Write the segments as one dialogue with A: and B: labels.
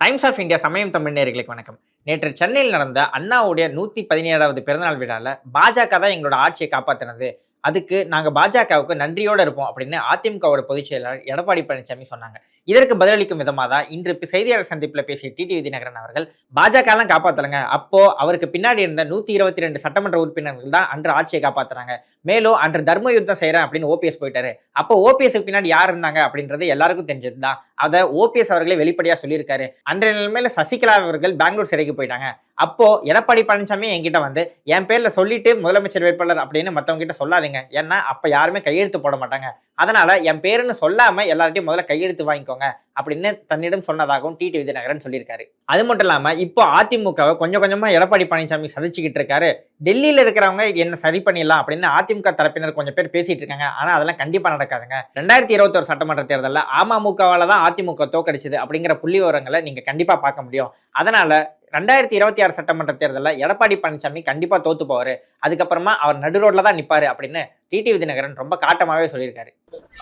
A: Times of India சமயம் தமிழ் நேர்களுக்கு வணக்கம். நேற்று சென்னையில் நடந்த அண்ணாவுடைய நூற்றி பதினேழாவது பிறந்தநாள் விழாவில் பாஜக தான் எங்களோட ஆட்சியை காப்பாற்றினது அதுக்கு நாங்கள் பாஜகவுக்கு நன்றியோடு இருப்போம் அப்படின்னு அதிமுகவோட பொதுச் செயலாளர் எடப்பாடி பழனிசாமி சொன்னாங்க. இதற்கு பதிலளிக்கும் விதமாக தான் இன்று செய்தியாளர் சந்திப்பில் பேசிய டிடி விதிநகரன் அவர்கள் பாஜகலாம் காப்பாற்றலங்க அப்போது அப்போ அவருக்கு பின்னாடி இருந்த நூற்றி இருபத்தி ரெண்டு சட்டமன்ற உறுப்பினர்கள் தான் அன்று ஆட்சியை காப்பாற்றுறாங்க மேலும் அன்று தர்ம யுத்தம் செய்கிறேன் அப்படின்னு ஓபிஎஸ் போயிட்டாரு. அப்போ ஓபிஎஸ்க்கு பின்னாடி யார் இருந்தாங்க அப்படின்றது எல்லாருக்கும் தெரிஞ்சிருந்தா அதை ஓபிஎஸ் அவர்களே வெளிப்படையாக சொல்லியிருக்காரு. அன்றைய நிலைமையில் சசிகலா அவர்கள் பெங்களூர் சிறைக்கு போயிட்டாங்க. அப்போ எடப்பாடி பழனிசாமி என்கிட்ட வந்து என் பேர்ல சொல்லிட்டு முதலமைச்சர் வேட்பாளர் அப்படின்னு மத்தவங்க கிட்ட சொல்லாதீங்க. ஏன்னா அப்ப யாருமே கையெழுத்து போட மாட்டாங்க. அதனால என் பேருன்னு சொல்லாம எல்லார்ட்டையும் முதல்ல கையெழுத்து வாங்கிக்கோங்க அப்படின்னு தன்னிடம் சொன்னதாகவும் டிடி விஜயநகரன் சொல்லியிருக்காரு. அது மட்டும் இல்லாம இப்போ அதிமுகவை கொஞ்சம் கொஞ்சமா எடப்பாடி பழனிசாமி சதிச்சுக்கிட்டு இருக்காரு. டெல்லியில இருக்கிறவங்க என்ன சரி பண்ணிடலாம் அப்படின்னு அதிமுக தரப்பினர் கொஞ்சம் பேர் பேசிட்டு இருக்காங்க. ஆனா அதெல்லாம் கண்டிப்பா நடக்காதுங்க. ரெண்டாயிரத்தி இருபத்தொரு சட்டமன்ற தேர்தலில் அமமுகவால தான் அதிமுக தோக்கடிச்சது அப்படிங்கிற புள்ளி விவரங்களை நீங்க கண்டிப்பா பார்க்க முடியும். அதனால ரெண்டாயிரத்தி இருபத்தி ஆறு சட்டமன்ற தேர்தலில் எடப்பாடி பழனிசாமி கண்டிப்பா தோத்து போவாரு அதுக்கப்புறமா அவர் நடு ரோட்டில் தான் நிப்பாரு அப்படின்னு டிடி விதிநகரன் ரொம்ப காட்டமாவே சொல்லியிருக்காரு.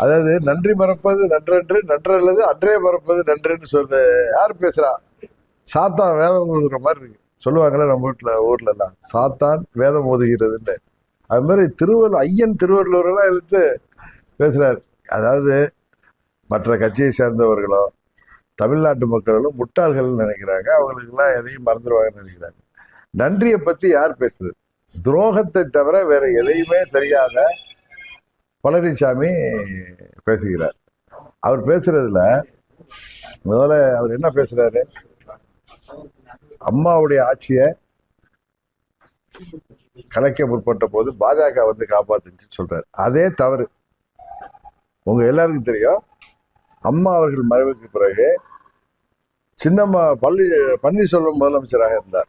B: அதாவது நன்றி மறப்பது நன்றன்று நன்றல்லது அன்றே மறப்பது நன்றுன்னு சொல்ற யார் பேசுறா? சாத்தான் வேதம் ஓதுகிற மாதிரி இருக்கு. சொல்லுவாங்கல்ல நம்ம வீட்டுல ஊர்ல எல்லாம் சாத்தான் வேதம் ஓதுகிறதுன்னு. அது மாதிரி திருவள்ளுவர் ஐயன் திருவள்ளுவர் எல்லாம் எடுத்து பேசுறாரு. அதாவது மற்ற கட்சியை சேர்ந்தவர்களோ தமிழ்நாட்டு மக்களும் முட்டாள்கள்னு நினைக்கிறாங்க. அவங்களுக்கெல்லாம் எதையும் மறந்துடுவாங்கன்னு நினைக்கிறாங்க. நன்றியை பத்தி யார் பேசுறது? துரோகத்தை தவிர வேற எதையுமே தெரியாத பழனிசாமி பேசுகிறார். அவர் பேசுறதுல முதல்ல அவர் என்ன பேசுறாரு? அம்மாவுடைய ஆட்சியை கலைக்க முற்பட்ட போது பாஜக வந்து காப்பாத்துச்சுன்னு சொல்றாரு. அதே தவறு. உங்க எல்லாருக்கும் தெரியும். அம்மா அவர்கள் மறைவுக்கு பிறகு சின்னம்மா பள்ளி பன்னீர்செல்வம் முதலமைச்சராக இருந்தார்.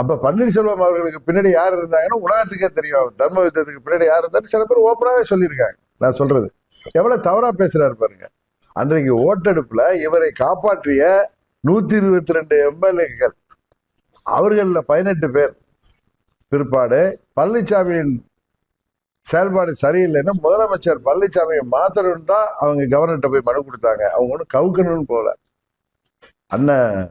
B: அப்ப பன்னீர்செல்வம் அவர்களுக்கு பின்னாடி யார் இருந்தாங்கன்னா உலகத்துக்கே தெரியும். தர்ம யுத்தத்துக்கு பின்னாடி யார் இருந்தாரு சில பேர் ஓப்பனாவே சொல்லியிருக்காங்க. நான் சொல்றது. எவ்வளவு தவறா பேசுறாரு பாருங்க. அன்றைக்கு ஓட்டெடுப்புல இவரை காப்பாற்றிய நூத்தி இருபத்தி ரெண்டு எம்எல்ஏக்கள். அவர்களில் பதினெட்டு பேர். பிற்பாடு பழனிசாமியின் செயல்பாடு சரியில்லைன்னா முதலமைச்சர் பழனிசாமியை மாத்தணும்னு தான் அவங்க கவர்னர்கிட்ட போய் மனு கொடுத்தாங்க. அவங்க ஒன்றும் கவுக்கணும்னு போகல. அண்ணன்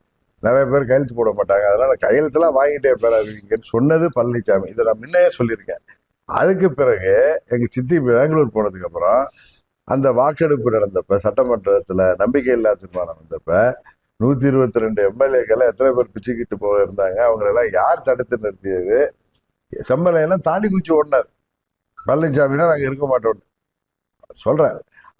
B: நிறைய பேர் கையெழுத்து போட மாட்டாங்க அதனால கையெழுத்துலாம் வாங்கிட்டே பெறாதீங்கன்னு சொன்னது பழனிசாமி இதை நான் முன்னையே சொல்லியிருக்கேன். அதுக்கு பிறகு எங்கள் சித்தி பெங்களூர் போனதுக்கப்புறம் அந்த வாக்கெடுப்பு நடந்தப்ப நம்பிக்கை நம்பிக்கையில்லா தீர்மானம் வந்தப்ப நூற்றி இருபத்தி ரெண்டு எம்எல்ஏக்களை எத்தனை பேர் பிச்சுக்கிட்டு போக இருந்தாங்க. அவங்களெல்லாம் யார் தடுத்து நிறுத்தியது? செம்மலையெல்லாம் தாண்டி குச்சி ஓடினார். பழனிசாமினா நாங்கள் இருக்க மாட்டோம் சொல்கிறேன்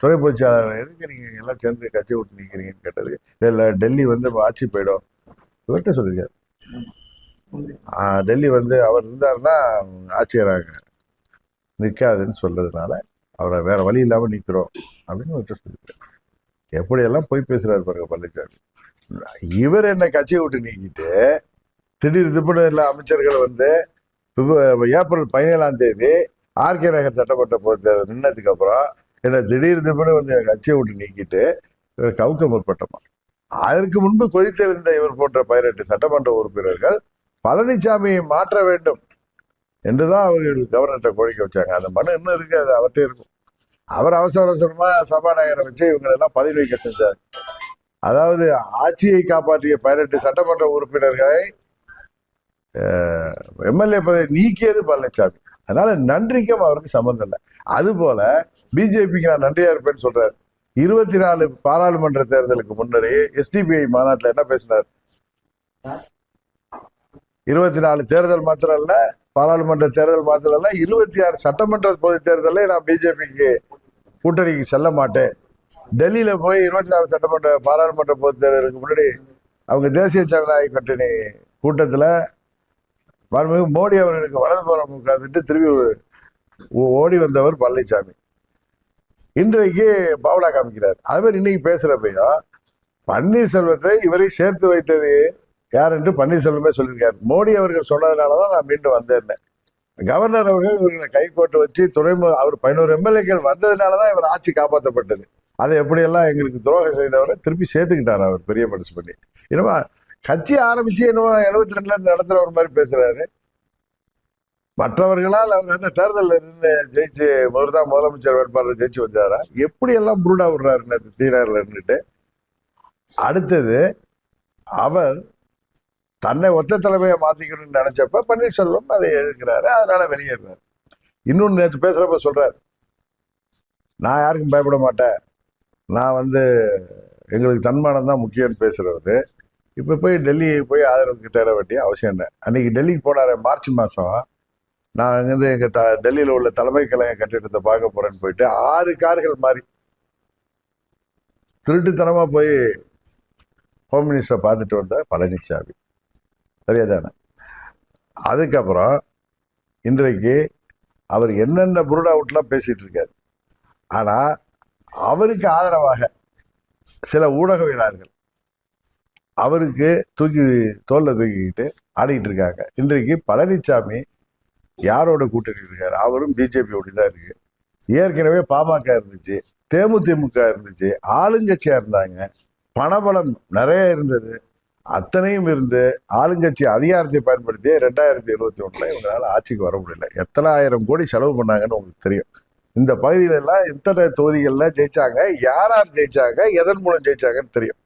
B: துறை பொதுச்சாளர் எதுக்கு நீங்கள் எல்லாம் சேர்ந்து கட்சி விட்டு நிற்கிறீங்கன்னு கேட்டது? இல்லை டெல்லி வந்து ஆட்சி போயிடும். இவர்கிட்ட சொல்லியிருக்காரு. டெல்லி வந்து அவர் இருந்தாருன்னா ஆட்சியராக நிற்காதுன்னு சொல்றதுனால அவரை வேற வழி இல்லாமல் நிற்கிறோம் அப்படின்னு அவர்கிட்ட சொல்லியிருக்காரு. எப்படியெல்லாம் போய் பேசுகிறார் பாருங்க பழனிசாமி இவர் என்ன கட்சியை விட்டு நீக்கிட்டு திடீர் திப்புன்னு எல்லா அமைச்சர்கள் வந்து ஏப்ரல் பதினேழாம் தேதி ஆர்கே நகர் சட்டமன்ற பொது தேர்தல் நின்னதுக்கு அப்புறம் என்ன திடீர்னு திடீர்னு வந்து கட்சியை விட்டு நீக்கிட்டு இவர் கவுக்க முற்பட்டமா அதற்கு முன்பு கொதித்தெழுந்த இவர் போன்ற பதினெட்டு சட்டமன்ற உறுப்பினர்கள் பழனிசாமியை மாற்ற வேண்டும் என்றுதான் அவர்கள் கவர்னர்கிட்ட கோரிக்கை வச்சாங்க. அந்த மனு இன்னும் இருக்கு அது அவர்கிட்ட இருக்கும். அவர் அவசர அவசரமா சபாநாயகரை வச்சு இவங்களெல்லாம் பதவி வைக்க செஞ்சார். அதாவது ஆட்சியை காப்பாற்றிய பதினெட்டு சட்டமன்ற உறுப்பினர்களை எம்எல்ஏ பதவி நீக்கியது பழனிசாமி அதனால நன்றிக்கும் அவருக்கு சம்மந்தம் இல்லை. அது போல பிஜேபிக்கு நான் நன்றியா இருப்பேன்னு சொல்றாரு. இருபத்தி நாலு பாராளுமன்ற தேர்தலுக்கு முன்னரே எஸ்டிபிஐ மாநாட்டில் என்ன பேசினார்? இருபத்தி நாலு தேர்தல் மாத்திரம் இல்ல பாராளுமன்ற தேர்தல் மாத்திரம் இல்ல இருபத்தி ஆறு சட்டமன்ற பொது தேர்தலே நான் பிஜேபிக்கு கூட்டணிக்கு செல்ல மாட்டேன். டெல்லியில போய் இருபத்தி நாலு சட்டமன்ற பாராளுமன்ற பொது தேர்தலுக்கு முன்னாடி அவங்க தேசிய ஜனநாயக கூட்டணி கூட்டத்துல மாண்புமிகு மோடி அவர்களுக்கு வலதுபுறம் உட்கார்ந்துட்டு திரும்பி ஓடி வந்தவர் பழனிசாமி இன்றைக்கு பாவலா காமிக்கிறார். அது மாதிரி இன்னைக்கு பேசுறப்பையும் பன்னீர்செல்வத்தை இவரை சேர்த்து வைத்தது யார் என்று பன்னீர்செல்வமே சொல்லியிருக்கார். மோடி அவர்கள் சொன்னதுனால தான் நான் மீண்டும் வந்தேன் கவர்னர் அவர்கள் இவர்களை கை வச்சு துறைமுக அவர் பதினோரு எம்எல்ஏக்கள் வந்ததுனால தான் இவர் ஆட்சி காப்பாற்றப்பட்டது அதை எப்படியெல்லாம் எங்களுக்கு துரோகம் செய்தவரை திருப்பி சேர்த்துக்கிட்டார் அவர் பெரிய மனசு பண்ணி. என்னமா கட்சி ஆரம்பிச்சு என்னவோ எழுபத்தி ரெண்டுல இருந்து நடத்துறவர் மாதிரி பேசுறாரு. மற்றவர்களால் அவர் அந்த தேர்தலில் இருந்து ஜெயிச்சு அவர் தான் முதலமைச்சர் வேட்பாளர் ஜெயிச்சு வந்தாரா? எப்படி எல்லாம் புருடா விடுறாரு நேற்று தீனாரில் இருந்துட்டு? அடுத்தது அவர் தன்னை ஒத்த தலைமையை மாற்றிக்கணும்னு நினைச்சப்ப பன்னீர்செல்வம் அதை எதிர்க்கிறாரு அதனால வெளியேறாரு. இன்னொன்று நேற்று பேசுகிறப்ப சொல்கிறார் நான் யாருக்கும் பயப்பட மாட்டேன். நான் வந்து எங்களுக்கு தன்மானம் தான் முக்கியம்னு பேசுகிறவர் இப்போ போய் டெல்லி போய் ஆதரவுக்கு தேட வேண்டிய அவசியம் என்ன? அன்றைக்கி டெல்லிக்கு போனாரு மார்ச் மாதம் நான் அங்கிருந்து எங்க த டெல்லியில் உள்ள தலைமை கழக கட்டிடத்தை பார்க்க போறேன்னு போயிட்டு ஆறு கார்கள் மாறி திருட்டுத்தனமாக போய் ஹோம் மினிஸ்டரை பார்த்துட்டு வந்த பழனிசாமி சரியாதானே? அதுக்கப்புறம் இன்றைக்கு அவர் என்னென்ன புருடா அவுட்லாம் பேசிகிட்டு இருக்கார். ஆனால் அவருக்கு ஆதரவாக சில ஊடகவியலாளர்கள் அவருக்கு தூக்கி தோலில் தூக்கிக்கிட்டு ஆடிக்கிட்டு இருக்காங்க. இன்றைக்கு பழனிசாமி யாரோட கூட்டணி இருக்காரு அவரும் பிஜேபியோட தான் இருக்கு. ஏற்கனவே பாமக இருந்துச்சு தேமுதிமுக இருந்துச்சு ஆளுங்கட்சியா இருந்தாங்க. பணபலம் நிறைய இருந்தது. அத்தனையும் இருந்து ஆளுங்கட்சி அதிகாரத்தை பயன்படுத்தி ரெண்டாயிரத்தி இருபத்தி ஒன்றில் இவங்களால ஆட்சிக்கு வர முடியல. எத்தனை ஆயிரம் கோடி செலவு பண்ணாங்கன்னு உங்களுக்கு தெரியும். இந்த பகுதியில எல்லாம் எத்தனை தொகுதிகளில் ஜெயிச்சாங்க யார் யார் ஜெயிச்சாங்க எதன் மூலம் ஜெயிச்சாங்கன்னு தெரியும்.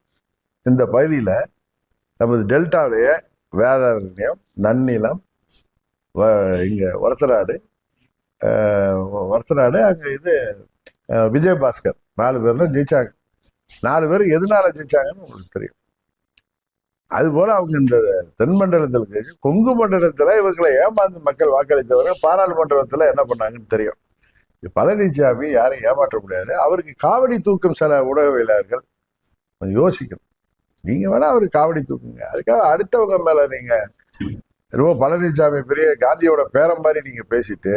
B: இந்த பகுதியில நமது டெல்டாவிலேயே வேதாரண்யம் நன்னிலம் இங்கே ஒரத்தநாடு ஒரத்தநாடு அங்கே இது விஜய் விஜயபாஸ்கர். நாலு பேர் தான் ஜெயிச்சாங்க. நாலு பேர் எதனால ஜெயிச்சாங்கன்னு உங்களுக்கு தெரியும். அதுபோல் அவங்க இந்த தென் மண்டலத்தில் கொங்கு மண்டலத்தில் இவர்களை ஏமாந்து மக்கள் வாக்களித்தவர்கள் பாராளுமன்றத்தில் என்ன பண்ணாங்கன்னு தெரியும். பழனிசாமி யாரையும் ஏமாற்ற முடியாது. அவருக்கு காவடி தூக்கும் சில ஊடகவியலாளர்கள் கொஞ்சம் யோசிக்கணும். நீங்கள் வேணால் அவருக்கு காவடி தூக்குங்க. அதுக்காக அடுத்தவங்க மேலே நீங்கள் ரொம்ப பழனிசாமி பெரிய காந்தியோட பேரம் மாதிரி நீங்க பேசிட்டு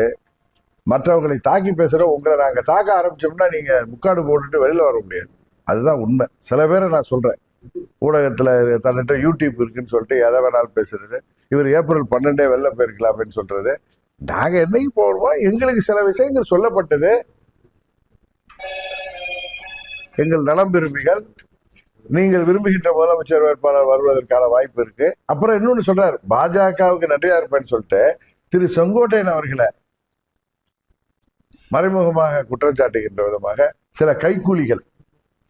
B: மற்றவங்களை தாக்கி பேசுகிற உங்களை நாங்கள் தாக்க ஆரம்பிச்சோம்னா நீங்கள் முக்காடு போட்டுட்டு வெளியில் வர முடியாது. அதுதான் உண்மை. சில பேரை நான் சொல்கிறேன் ஊடகத்தில் தன்னிட்ட யூடியூப் இருக்குன்னு சொல்லிட்டு எதை வேணாலும் பேசுறது இவர் ஏப்ரல் பன்னெண்டே வெளில போயிருக்கலாமேன்னு சொல்றது. நாங்கள் என்னைக்கு போடுவோம் எங்களுக்கு சில விஷயங்கள் சொல்லப்பட்டது. எங்கள் நலம் விரும்பிகள் நீங்கள் விரும்புகின்ற முதலமைச்சர் வேட்பாளர் வருவதற்கான வாய்ப்பு இருக்கு. அப்புறம் இன்னொன்னு சொல்றாரு பாஜகவுக்கு நன்றியா இருப்பேன்னு சொல்லிட்டு திரு செங்கோட்டையன் அவர்களை மறைமுகமாக குற்றம் சாட்டுகின்ற விதமாக சில கைக்கூலிகள்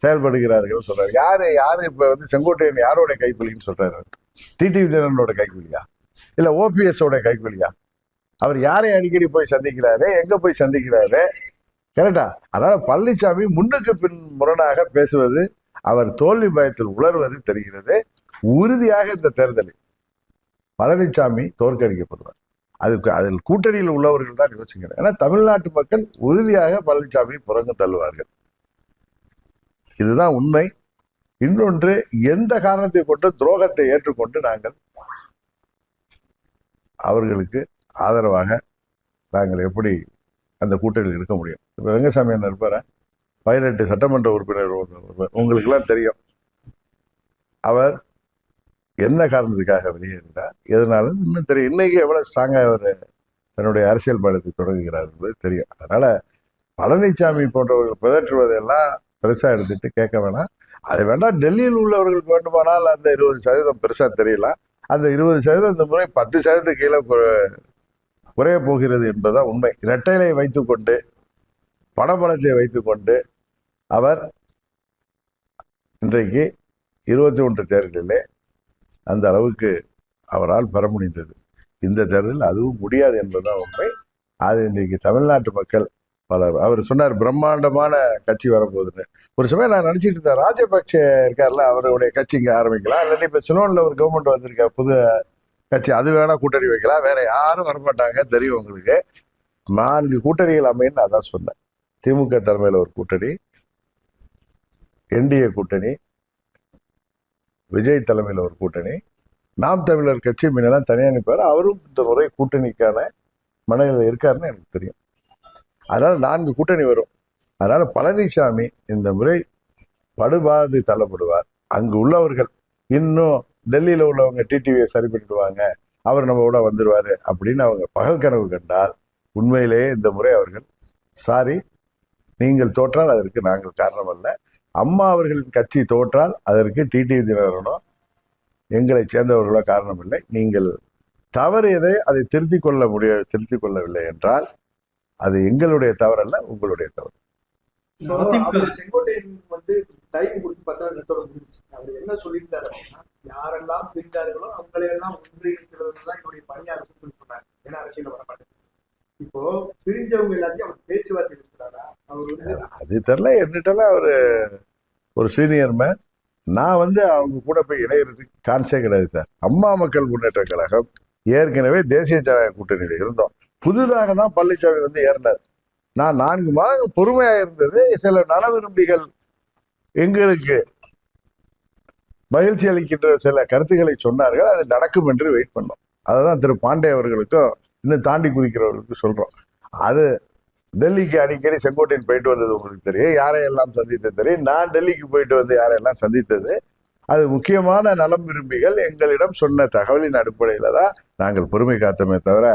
B: செயல்படுகிறார்கள் சொல்றாரு. யாரு யாரு இப்ப வந்து செங்கோட்டையன் யாரோட கைக்கூலின்னு சொல்றாரு? டிடிவி தினனோட கைக்கூலியா? இல்ல ஓபிஎஸ் ஓட கைக்கூலியா? அவர் யாரை அடிக்கடி போய் சந்திக்கிறாரு? எங்க போய் சந்திக்கிறாரு? கரெக்டா அதனால பழனிசாமி முன்னுக்கு பின் முரணாக பேசுவது அவர் தோல்வி பயத்தில் உணர்வது தெரிகிறது. உறுதியாக இந்த தேர்தலில் பழனிசாமி தோற்கடிக்கப்படுவார். அதுக்கு அதில் கூட்டணியில் உள்ளவர்கள் தான் யோசிக்கிறேன் ஏன்னா தமிழ்நாட்டு மக்கள் உறுதியாக பழனிசாமி புறங்க தள்ளுவார்கள். இதுதான் உண்மை. இன்னொன்று எந்த காரணத்தை கொண்டு துரோகத்தை ஏற்றுக்கொண்டு நாங்கள் அவர்களுக்கு ஆதரவாக நாங்கள் எப்படி அந்த கூட்டணியில் இருக்க முடியும்? இப்போ ரங்கசாமி என்ன இருப்பாரா? பதினெட்டு சட்டமன்ற உறுப்பினர் உங்களுக்கெல்லாம் தெரியும். அவர் என்ன காரணத்துக்காக வெளியேறினார்? எதனால? இன்னும் தெரியும். இன்னைக்கு எவ்வளோ ஸ்ட்ராங்காக அவர் தன்னுடைய அரசியல் பயணத்தை தொடங்குகிறார் என்பது தெரியும். அதனால பழனிசாமி போன்றவர்கள் பிதற்றுவதெல்லாம் பெருசாக எடுத்துட்டு கேட்க வேணாம். அது வேண்டாம் டெல்லியில் உள்ளவர்களுக்கு வேண்டுமானால் அந்த இருபது சதவீதம் பெருசாக தெரியலாம் அந்த இருபது சதவீதம் இந்த முறை பத்து சதவீதம் கீழே குறைய போகிறது என்பதுதான் உண்மை. இரட்டைகளை வைத்துக்கொண்டு பணபலத்தை வைத்துக்கொண்டு அவர் இன்றைக்கு இருபத்தி ஒன்று தேர்தலிலே அந்த அளவுக்கு அவரால் பெற முடிந்தது. இந்த தேர்தலில் அதுவும் முடியாது என்பதுதான் உண்மை. அது இன்றைக்கு தமிழ்நாட்டு மக்கள் பலர் அவர் சொன்னார் பிரம்மாண்டமான கட்சி வரப்போகுதுன்னு ஒரு சமயம் நான் நினச்சிட்டு இருந்தேன் ராஜபக்சே இருக்கார்ல அவருடைய கட்சி இங்கே ஆரம்பிக்கலாம். இல்லாட்டி இப்போ சிலோன்ல ஒரு கவர்மெண்ட் வந்திருக்கா புது கட்சி அது வேணா கூட்டணி வைக்கலாம். வேற யாரும் வரமாட்டாங்க தெரியும் உங்களுக்கு. நான்கு கூட்டணிகள் அமைன்னு அதான் சொன்னேன். திமுக தலைமையில் ஒரு கூட்டணி என்டிஏ கூட்டணி விஜய் தலைமையில் ஒரு கூட்டணி நாம் தமிழர் கட்சி முன்னெல்லாம் தனியாக நிற்பார் அவரும் இந்த முறை கூட்டணிக்கான மனநிலை இருக்காருன்னு எனக்கு தெரியும். அதனால் நான்கு கூட்டணி வரும். அதனால் பழனிசாமி இந்த முறை படுபாது தள்ளப்படுவார். அங்கு உள்ளவர்கள் இன்னும் டெல்லியில் உள்ளவங்க டிடிவியை சரி பண்ணிடுவாங்க. அவர் நம்ம கூட வந்துடுவார் அப்படின்னு அவங்க பகல் கனவு கண்டால் உண்மையிலேயே இந்த முறை அவர்கள் சாரி நீங்கள் தோற்றால் அதற்கு நாங்கள் காரணம் அல்ல அம்மா அவர்களின் கட்சி தோற்றால் அதற்கு டிடிவி தினகரனோ எங்களை சேர்ந்தவர்களோ காரணம் இல்லை நீங்கள் தவறியதை அதை திருத்திக் கொள்ள முடிய திருத்திக் கொள்ளவில்லை என்றால் அது எங்களுடைய தவறல்ல உங்களுடைய தவறு.
C: அவர் செங்கோட்டையன் வந்து டைம் கொடுத்து பார்த்தா நிறுத்தோட முடிஞ்சிச்சு அவர் என்ன சொல்லியிருந்தாரு அப்படின்னா யாரெல்லாம் பிரிந்தார்களோ அவங்களை எல்லாம் ஒன்றிணைக்கிறது தான் என்னுடைய பணியா சொல்லி சொன்னாரு ஏன்னா அரசியல் வர மாட்டேங்குது. இப்போ பிரிஞ்சவங்க எல்லாத்தையும் அவர் பேச்சுவார்த்தை இருக்கிறாரா அவர்
B: அது தெரில என்னட்டெல்லாம் ஒரு ஒரு சீனியர் மேன் நான் வந்து அவங்க கூட போய் இணையறதுக்கு சான்ஸே கிடையாது சார் அம்மா மக்கள் முன்னேற்ற கழகம் ஏற்கனவே தேசிய ஜனநாயக கூட்டணியில் இருந்தோம். புதிதாக தான் பழனிசாமி வந்து ஏறினார். நான் நான்கு மாதங்கள் பொறுமையாக இருந்தது. சில நல விரும்பிகள் எங்களுக்கு மகிழ்ச்சி அளிக்கின்ற சில கருத்துக்களை சொன்னார்கள். அது நடக்கும் என்று வெயிட் பண்ணோம். அதை தான் திரு பாண்டே அவர்களுக்கும் இன்னும் தாண்டி குதிக்கிறவர்களுக்கும் சொல்றோம். அது டெல்லிக்கு அடிக்கடி செங்கோட்டையன் போயிட்டு வந்தது உங்களுக்கு தெரியும். யாரையெல்லாம் சந்தித்தது தெரியும். நான் டெல்லிக்கு போயிட்டு வந்து யாரையெல்லாம் சந்தித்தது? அது முக்கியமான நலம் விரும்பிகள் எங்களிடம் சொன்ன தகவலின் அடிப்படையில் தான் நாங்கள் பொறுமை காத்தோமே தவிர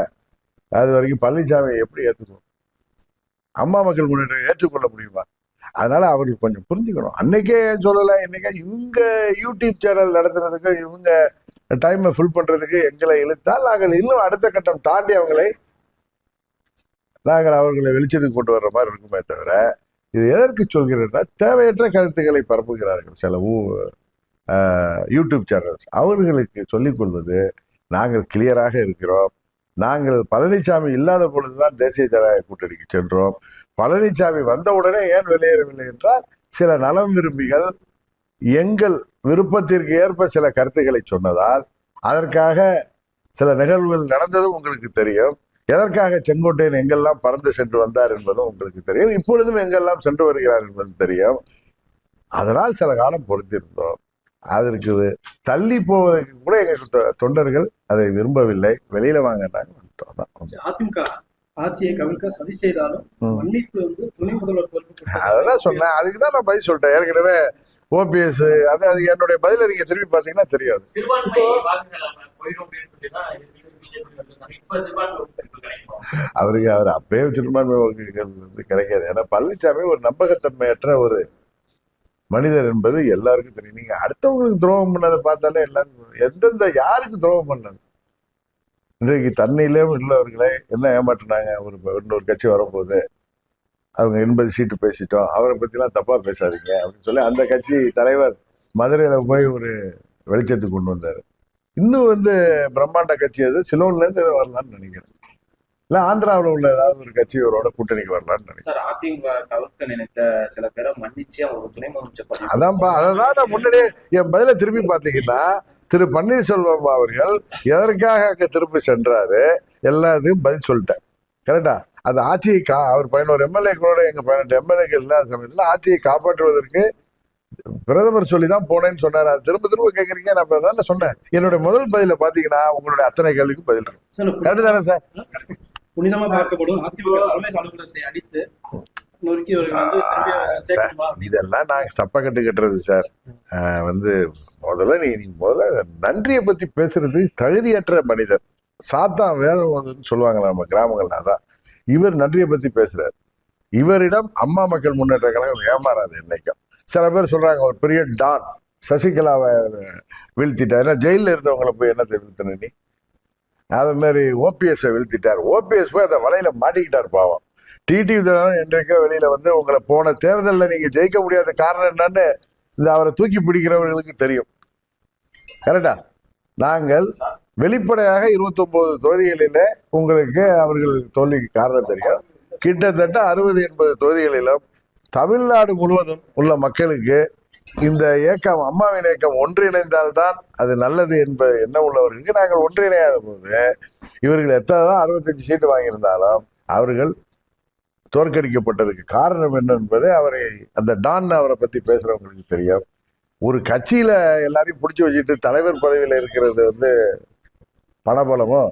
B: அது வரைக்கும் பழனிசாமியை எப்படி ஏற்றுக்குவோம் அம்மா மக்கள் முன்னேற்றம் ஏற்றுக்கொள்ள முடியுமா? அதனால அவர்கள் கொஞ்சம் புரிஞ்சுக்கணும். அன்னைக்கே சொல்லலை இன்னைக்கே இவங்க யூடியூப் சேனல் நடத்துறதுக்கு இவங்க டைமை ஃபில் பண்ணுறதுக்கு எங்களை இழுத்தால் நாங்கள் இன்னும் அடுத்த கட்டம் தாண்டி அவங்களை நாங்கள் அவர்களை வெளிச்சத்துக்கு கொண்டு வர்ற மாதிரி இருக்குமே தவிர இது எதற்கு சொல்கிறேன்னா தேவையற்ற கருத்துக்களை பரப்புகிறார்கள் சில ஊ- யூடியூப் சேனல்ஸ். அவர்களுக்கு சொல்லிக் கொள்வது நாங்கள் கிளியராக இருக்கிறோம். நாங்கள் பழனிசாமி இல்லாத பொழுதுதான் தேசிய ஜனநாயக கூட்டணிக்கு சென்றோம். பழனிசாமி வந்தவுடனே ஏன் வெளியேறவில்லை என்றால் சில நலம் விரும்பிகள் எங்கள் விருப்பத்திற்கு ஏற்ப சில கருத்துக்களை சொன்னதால் அதற்காக சில நிகழ்வுகள் நடந்ததும் உங்களுக்கு தெரியும். எதற்காக செங்கோட்டையன் எங்கெல்லாம் பறந்து சென்று வந்தார் என்பதும் உங்களுக்கு தெரியும். இப்பொழுதும் எங்கெல்லாம் சென்று வருகிறார் என்பது தெரியும். அதனால் சில காலம் பொறுத்திருந்தோம். அதற்கு தள்ளி போவதற்கு கூட எங்க தொண்டர்கள் அதை விரும்பவில்லை. வெளியில வாங்கினாங்க.
D: அதிமுக ஆட்சியை கவிழ்க்க சதி செய்தாலும்
B: ம்.
D: மன்னிப்பு வந்து துணை முதல்வர் பொறுப்பு கொடுத்தது.
B: அதான் சொன்னேன். அதுக்கு தான் நான் பதில் சொல்லிட்டேன். ஏற்கனவே ஓபிஎஸ் அது அது என்னுடைய பதில நீங்க திரும்பி பார்த்தீங்கன்னா தெரியாது. அவருக்கு அவர் அப்பயே சிறுபான்மை வாக்குகள் வந்து கிடைக்காது. ஏன்னா பழனிசாமி ஒரு நம்பகத்தன்மையற்ற ஒரு மனிதர் என்பது எல்லாருக்கும் தெரியும். நீங்க அடுத்தவங்களுக்கு துரோகம் பண்ணதை பார்த்தாலே எல்லாரும் எந்தெந்த யாருக்கு துரோகம் பண்ணது இன்றைக்கு தண்ணியிலே உள்ளவர்களே என்ன ஏமாற்றினாங்க? ஒரு இன்னொரு கட்சி வரப்போகுது அவங்க எண்பது சீட்டு பேசிட்டோம். அவரை பற்றிலாம் தப்பாக பேசாதீங்க அப்படின்னு சொல்லி அந்த கட்சி தலைவர் மதுரையில் போய் ஒரு வெளிச்சத்துக்கு கொண்டு வந்தார். இன்னும் வந்து பிரம்மாண்ட கட்சி அது சிலோன்லேருந்து வரலான்னு நினைக்கிறேன். இல்லை ஆந்திராவில் உள்ள ஏதாவது ஒரு கட்சி இவரோட கூட்டணிக்கு வரலான்னு நினைக்கிறேன்.
E: அதிமுக தவிர்க்க நினைத்த சில பேரை மன்னிச்சு அவங்க துணை முதலமைச்சர்
B: அதான்ப்பா அதான் நான் முன்னாடியே என் பதில திருப்பி பார்த்தீங்கன்னா திரு பன்னீர்செல்வம் அவர்கள் எதற்காக அங்க திருப்பி சென்றாரு எல்லாத்தையும் பதில் சொல்லிட்டேன் கரெக்டா அந்த ஆட்சியை கா அவர் பதினோரு எம்எல்ஏக்களோட எங்க பதினெட்டு எம்எல்ஏக்கள் இல்லாத சமயத்தில் ஆட்சியை காப்பாற்றுவதற்கு பிரதமர் சொல்லி தான் போனேன்னு சொன்னாரு. திரும்ப திரும்ப கேட்குறீங்க நான் தான் சொன்னேன். என்னோட முதல் பதில பாத்தீங்கன்னா உங்களுடைய அத்தனை கேள்விக்கும் பதில் இருக்கும். கரெக்டு தானே சார்?
D: புனிதமா பார்க்கப்படும். அதிமுக தலைமை அலுவலகத்தை அடித்து
B: இதெல்லாம் நான் சப்பக்கட்டு கட்டுறது சார். வந்து முதல்ல நீ முதல்ல நன்றியை பத்தி பேசுறது தகுதியற்ற மனிதர். சாத்தான் வேதம் வந்துன்னு சொல்லுவாங்க நம்ம கிராமங்கள்ல அதான். இவர் நன்றியை பத்தி பேசுறாரு. இவரிடம் அம்மா மக்கள் முன்னேற்ற கழகம் ஏமாறாது என்னைக்கும். சில பேர் சொல்றாங்க ஒரு பெரிய டான். சசிகலாவை வீழ்த்திட்டார். ஏன்னா ஜெயிலில் இருந்தவங்களை போய் என்னத்தை வீழ்த்தின நீ? அதே மாதிரி ஓபிஎஸ்ஸை வீழ்த்திட்டார். ஓபிஎஸ் போய் அந்த வலையில மாட்டிக்கிட்டார் பாவம். டிடி விஜயன் என்றைக்கோ வெளியில வந்து உங்களை போன தேர்தலில் நீங்க ஜெயிக்க முடியாத காரணம் என்னன்னு இந்த அவரை தூக்கி பிடிக்கிறவர்களுக்கு தெரியும். கரெக்டா நாங்கள் வெளிப்படையாக 29 தொகுதிகளில உங்களுக்கு அவர்கள் தோல்விக்கு காரணம் தெரியும். கிட்டத்தட்ட அறுபது எண்பது தொகுதிகளிலும் தமிழ்நாடு முழுவதும் உள்ள மக்களுக்கு இந்த இயக்கம் அம்மாவின் இயக்கம் ஒன்றிணைந்தால்தான் அது நல்லது என்பது எண்ணம் உள்ளவர்களுக்கு நாங்கள் ஒன்றிணையாத போது இவர்கள் எத்தனை தான் அறுபத்தஞ்சு சீட்டு வாங்கியிருந்தாலும் அவர்கள் தோற்கடிக்கப்பட்டதுக்கு காரணம் என்ன என்பதை அவரை அந்த டான் அவரை பற்றி பேசுகிறவங்களுக்கு தெரியும். ஒரு கட்சியில் எல்லாரையும் பிடிச்சி வச்சுட்டு தலைவர் பதவியில் இருக்கிறது வந்து பணபலமும்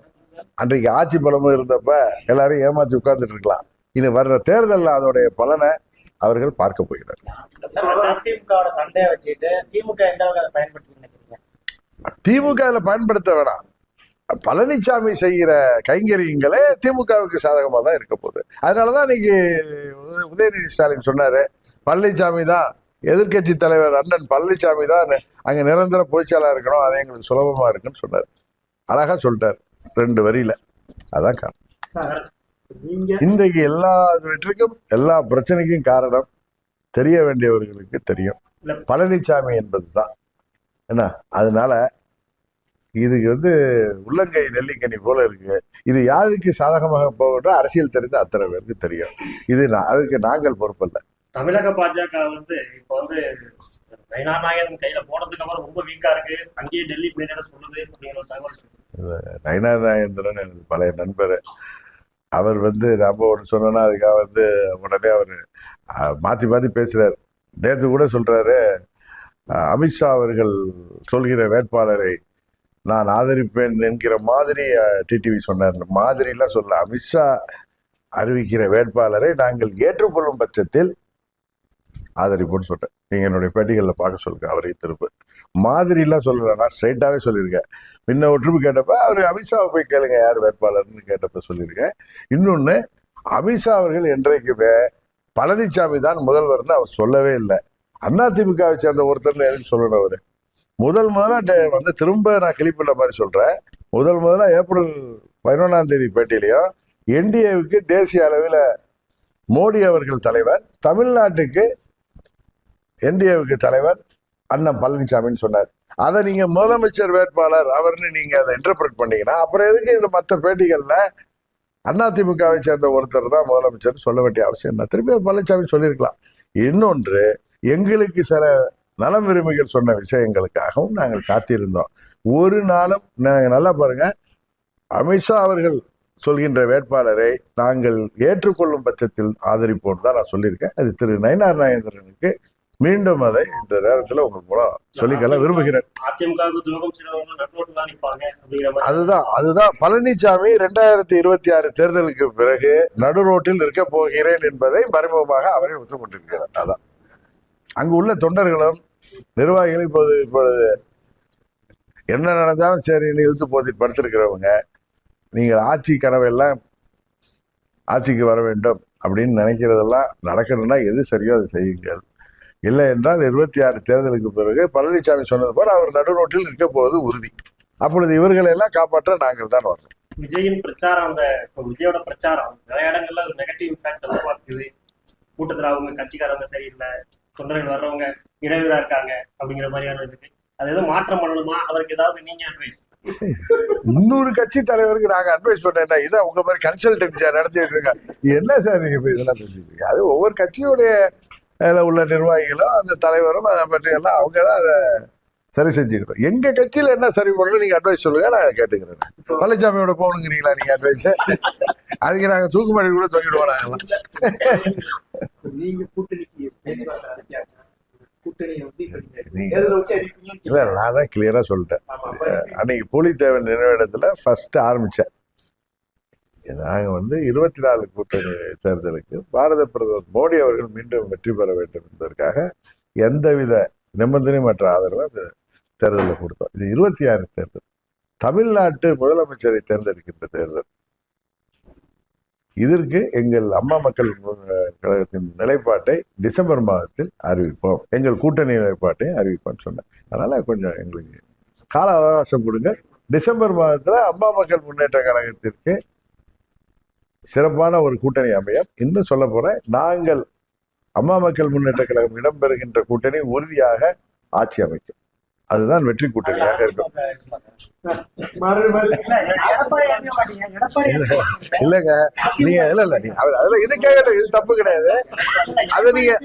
B: அன்றைக்கு ஆட்சி பலமும் இருந்தப்ப எல்லாரையும் ஏமாற்றி உட்கார்ந்துட்டு இருக்கலாம். இனி வர்ற தேர்தலில் அதோடைய பலனை அவர்கள் பார்க்க போகிறார்
F: திமுக பயன்படுத்தி
B: அதில் வேணாம். பழனிசாமி செய்கிற கைங்கரியங்களே திமுகவுக்கு சாதகமாக தான் இருக்க போகுது. அதனால தான் இன்னைக்கு உத- உதயநிதி ஸ்டாலின் சொன்னாரு பழனிசாமி தான் எதிர்க்கட்சி தலைவர் அண்ணன் பழனிசாமி தான் அங்கே நிரந்தர பொதுச்செயலாளர் இருக்கணும் அது எங்களுக்கு சுலபமா இருக்குன்னு சொன்னார். அழகா சொல்லிட்டார் ரெண்டு வரியில. அதான் காரணம். இன்றைக்கு எல்லா வெற்றிக்கும் எல்லா பிரச்சனைக்கும் காரணம் தெரிய வேண்டியவர்களுக்கு தெரியும். பழனிசாமி என்பது தான் என்ன? அதனால இதுக்கு வந்து உள்ளங்கை நெல்லிக்கனி போல இருக்கு. இது யாருக்கு சாதகமாக போகின்ற அரசியல் தெரிந்த அத்தனை பேருக்கு தெரியும். இது அதுக்கு நாங்கள் பொறுப்பல்ல.
G: தமிழக பாஜக வந்து இப்ப வந்து நயினார் நாயகன் கையில போனதுக்கு அப்புறம் ரொம்ப வீக்கா இருக்கு. அங்கேயே டெல்லி போயிட சொல்லுது அப்படிங்கிற தகவல்
B: நாகேந்திரன் எனது பழைய நண்பர் அவர் வந்து நம்ம ஒன்று சொன்னோன்னா அதுக்காக வந்து உடனே அவர் மாற்றி மாற்றி பேசுகிறார் நேற்று கூட சொல்கிறாரு அமித்ஷா அவர்கள் சொல்கிற வேட்பாளரை நான் ஆதரிப்பேன் என்கிற மாதிரி டிடிவி சொன்னார். மாதிரிலாம் சொல்ல அமித்ஷா அறிவிக்கிற வேட்பாளரை நாங்கள் ஏற்றுக்கொள்ளும் பட்சத்தில் ஆதரிப்போம்னு சொல்கிறேன் நீங்கள் என்னுடைய பேட்டிகளில் பார்க்க சொல்லுங்கள் அவரை திரும்ப மாதிரிலாம் சொல்லலை நான் ஸ்ட்ரைட்டாகவே சொல்லியிருக்கேன். முன்ன ஒற்றுமை கேட்டப்ப அவர் அமித்ஷாவை போய் கேளுங்க யார் வேட்பாளர்னு கேட்டப்ப சொல்லியிருக்கேன். இன்னொன்று அமித்ஷா அவர்கள் என்றைக்குமே பழனிசாமி தான் முதல்வர்னு அவர் சொல்லவே இல்லை. அதிமுகவை சேர்ந்த ஒருத்தர்னு எதுக்கு சொல்லணும் அவர்? முதல் முதலாக வந்து திரும்ப நான் கிளிப்பிள்ள மாதிரி சொல்கிறேன் முதல் முதலா ஏப்ரல் பதினொன்றாம் தேதி பேட்டியிலையும் என்டிஏவுக்கு தேசிய அளவில் மோடி அவர்கள் தலைவர் தமிழ்நாட்டுக்கு என்டிஏவுக்கு தலைவர் அண்ணன் பழனிசாமின்னு சொன்னார். அதை நீங்க முதலமைச்சர் வேட்பாளர் அவர்னு நீங்க அதை இன்டர்பிரட் பண்ணீங்கன்னா அப்புறம் எதுக்கு இந்த மற்ற பேட்டிகள்ல அதிமுகவை சேர்ந்த ஒருத்தர் தான் முதலமைச்சர் சொல்ல வேண்டிய அவசியம் என்ன திருப்பி பழனிசாமி சொல்லியிருக்கலாம். இன்னொன்று எங்களுக்கு சில நலம் விரும்பிகள் சொன்ன விஷயங்களுக்காகவும் நாங்கள் காத்திருந்தோம். ஒரு நாளும் நாங்கள் நல்லா பாருங்க அமித்ஷா அவர்கள் சொல்கின்ற வேட்பாளரை நாங்கள் ஏற்றுக்கொள்ளும் பட்சத்தில் ஆதரிப்போம் தான் நான் சொல்லியிருக்கேன். அது திரு நயனார் நாயேந்திரனுக்கு மீண்டும் அதை இந்த நேரத்தில் உங்கள் மூலம் சொல்லிக்கொள்ள விரும்புகிறேன். அதுதான் அதுதான். பழனிசாமி ரெண்டாயிரத்தி இருபத்தி ஆறு தேர்தலுக்கு பிறகு நடு ரோட்டில் இருக்க போகிறேன் என்பதை மறைமுகமாக அவரே ஒத்துக்கொண்டிருக்கிறார் அதான். அங்கு உள்ள தொண்டர்களும் நிர்வாகிகளும் இப்போது இப்பொழுது என்ன நடந்தாலும் சரி இழுத்து போத்தி படுத்திருக்கிறவங்க நீங்கள் ஆட்சி கனவெல்லாம் ஆட்சிக்கு வர வேண்டும் அப்படின்னு நினைக்கிறதெல்லாம் நடக்கணும்னா எது சரியோ அதை செய்யுங்கள். இல்லை என்றால் இருபத்தி ஆறு தேர்தலுக்கு பிறகு பழனிசாமி சொன்னது போல அவர் நடு ரோட்டில் இருக்க போவது உறுதி. அப்பொழுது இவர்களை எல்லாம் காப்பாற்ற நாங்கள் தான் வரணும்.
G: விஜயின் பிரச்சாரம் அந்த விஜயோட பிரச்சாரம் நிறைய இடங்கள்ல நெகட்டிவ் இம்பாக்ட் உருவாக்குது கூட்டத்துல அவங்க கட்சிக்காரவங்க சரியில்லை தொண்டர்கள் வர்றவங்க இடையூறா இருக்காங்க அப்படிங்கிற மாதிரியான இருக்கு அது எதுவும் மாற்றம் பண்ணணுமா? அதற்கு ஏதாவது நீங்க அட்வைஸ்
B: இன்னொரு கட்சி தலைவருக்கு நாங்க அட்வைஸ் பண்ணேன் இதான் உங்க மாதிரி கன்சல்டன்சியா நடத்திட்டு இருக்காங்க. என்ன சார் நீங்க இதெல்லாம் பேசிட்டு இருக்கீங்க? அது ஒவ்வொரு கட்சியுடைய அதுல உள்ள நிர்வாகிகளும் அந்த தலைவரும் அதை பற்றி எல்லாம் அவங்க தான் அதை சரி செஞ்சுக்கிறோம் எங்க கட்சியில என்ன சரி பண்ணணும் நீங்க அட்வைஸ் சொல்லுங்க நான் கேட்டுக்கிறேன். பழனிசாமியோட போகணுங்கிறீங்களா நீங்க அட்வைஸ் அதுக்கு நாங்க தூக்குமாடி கூட தொங்கிடுவோம் நாங்கெல்லாம் இல்ல நான் தான் கிளியரா சொல்லிட்டேன். அன்னைக்கு புலித்தேவன் நினைவிடத்துல ஃபர்ஸ்ட் ஆரம்பிச்சேன். நாங்க வந்து இருபத்தி நாலு கூட்டணி தேர்தலுக்கு பாரத பிரதமர் மோடி அவர்கள் மீண்டும் வெற்றி பெற வேண்டும் என்பதற்காக எந்தவித நிபந்தனையமற்ற ஆதரவு அந்த தேர்தலில் கொடுத்தோம். இது இருபத்தி ஆறு தேர்தல். தமிழ்நாட்டு முதலமைச்சரை தேர்ந்தெடுக்கின்ற தேர்தல். இதற்கு எங்கள் அம்மா மக்கள் கழகத்தின் நிலைப்பாட்டை டிசம்பர் மாதத்தில் அறிவிப்போம். எங்கள் கூட்டணி நிலைப்பாட்டை அறிவிப்போம்னு சொன்னேன் அதனால கொஞ்சம் எங்களுக்கு கால அவகாசம் கொடுங்க. டிசம்பர் மாதத்துல அம்மா மக்கள் முன்னேற்ற கழகத்திற்கு சிறப்பான ஒரு கூட்டணி அமையும் இன்னும் சொல்ல போறேன் நாங்கள் அம்மா மக்கள் முன்னேற்ற கழகம் இடம்பெறுகின்ற கூட்டணி உறுதியாக ஆட்சி அமைக்கும். அதுதான் வெற்றி கூட்டணியாக இருக்கும். இல்லைங்க. நீங்க இல்ல இல்ல. நீங்க அவர் அதுல இது இது தப்பு கிடையாது. அது நீங்க-.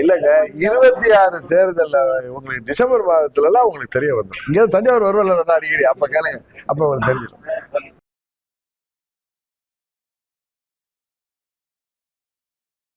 B: இல்லைங்க. இருபத்தி ஆறு தேர்தல்ல உங்களுக்கு டிசம்பர் மாதத்துல எல்லாம் உங்களுக்கு தெரிய வந்துடும் இங்க தஞ்சாவூர் வருவல அடிக்கடி. அப்ப கேளுங்க. அப்ப உங்களுக்கு தெரிஞ்சிடும்.